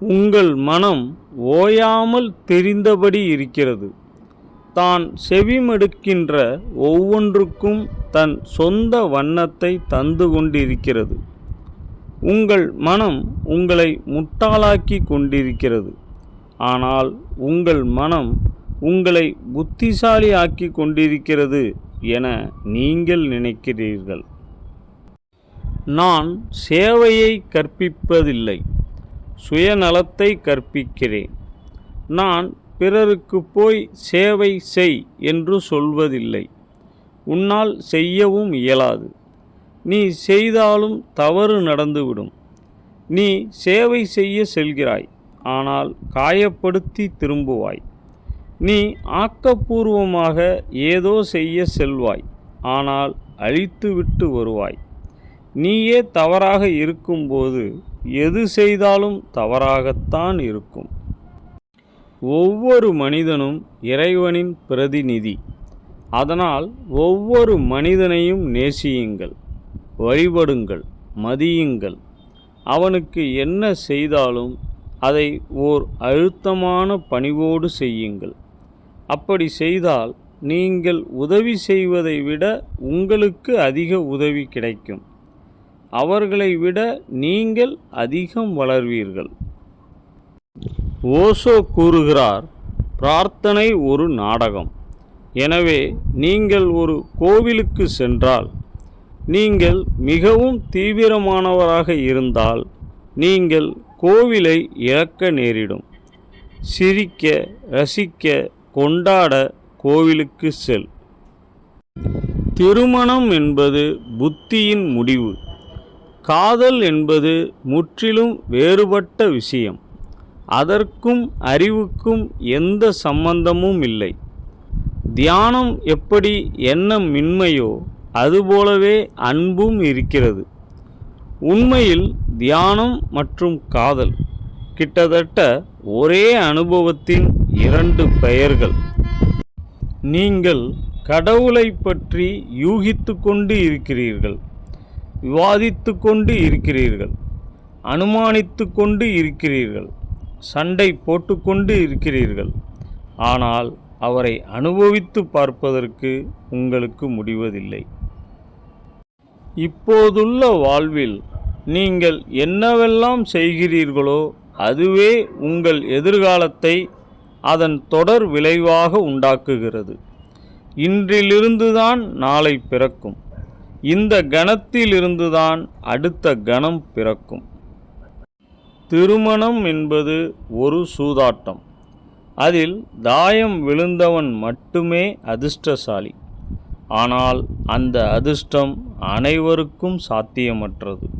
உங்கள் மனம் ஓயாமல் தெரிந்தபடி இருக்கிறது. தான் செவிமடுக்கின்ற ஒவ்வொன்றுக்கும் தன் சொந்த வண்ணத்தை தந்து கொண்டிருக்கிறது. உங்கள் மனம் உங்களை முட்டாளாக்கி கொண்டிருக்கிறது. ஆனால் உங்கள் மனம் உங்களை புத்திசாலி ஆக்கி கொண்டிருக்கிறது என நீங்கள் நினைக்கிறீர்கள். நான் சேவையை கற்பிப்பதில்லை. சுயநலத்தை கற்பிக்கிறேன். நான் பிறருக்கு போய் சேவை செய் என்று சொல்வதில்லை. உன்னால் செய்யவும் இயலாது. நீ செய்தாலும் தவறு நடந்துவிடும். நீ சேவை செய்ய செல்கிறாய் ஆனால் காயப்படுத்தி திரும்புவாய். நீ ஆக்கப்பூர்வமாக ஏதோ செய்ய செல்வாய் ஆனால் அழித்துவிட்டு வருவாய். நீயே தவறாக இருக்கும்போது எது செய்தாலும் தவறாகத்தான் இருக்கும். ஒவ்வொரு மனிதனும் இறைவனின் பிரதிநிதி. அதனால் ஒவ்வொரு மனிதனையும் நேசியுங்கள் வழிபடுங்கள் மதியுங்கள். அவனுக்கு என்ன செய்தாலும் அதை ஓர் அழுத்தமான பணிவோடு செய்யுங்கள். அப்படி செய்தால் நீங்கள் உதவி செய்வதை விட உங்களுக்கு அதிக உதவி கிடைக்கும். அவர்களை விட நீங்கள் அதிகம் வளர்வீர்கள். ஓசோ கூறுகிறார் பிரார்த்தனை ஒரு நாடகம். எனவே நீங்கள் ஒரு கோவிலுக்கு சென்றால் நீங்கள் மிகவும் தீவிரமானவராக இருந்தால் நீங்கள் கோவிலை இழக்க நேரிடும். சிரிக்க ரசிக்க கொண்டாட கோவிலுக்கு செல். திருமணம் என்பது புத்தியின் முடிவு. காதல் என்பது முற்றிலும் வேறுபட்ட விஷயம். அதற்கும் அறிவுக்கும் எந்த சம்பந்தமும் இல்லை. தியானம் எப்படி என்ன மின்மையோ அதுபோலவே அன்பும் இருக்கிறது. உண்மையில் தியானம் மற்றும் காதல் கிட்டத்தட்ட ஒரே அனுபவத்தின் இரண்டு பெயர்கள். நீங்கள் கடவுளை பற்றி யூகித்து கொண்டு இருக்கிறீர்கள். விவாதித்து கொண்டு இருக்கிறீர்கள் அனுமானித்து கொண்டு இருக்கிறீர்கள் சண்டை போட்டுக்கொண்டு இருக்கிறீர்கள். ஆனால் அவரை அனுபவித்து பார்ப்பதற்கு உங்களுக்கு முடிவதில்லை. இப்போதுள்ள வாழ்வில் நீங்கள் என்னவெல்லாம் செய்கிறீர்களோ அதுவே உங்கள் எதிர்காலத்தை அதன் தொடர் விளைவாக உண்டாக்குகிறது. இன்றிலிருந்துதான் நாளை பிறக்கும். இந்த கணத்திலிருந்துதான் அடுத்த கணம் பிறக்கும். திருமணம் என்பது ஒரு சூதாட்டம். அதில் தாயம் விழுந்தவன் மட்டுமே அதிர்ஷ்டசாலி. ஆனால் அந்த அதிர்ஷ்டம் அனைவருக்கும் சாத்தியமற்றது.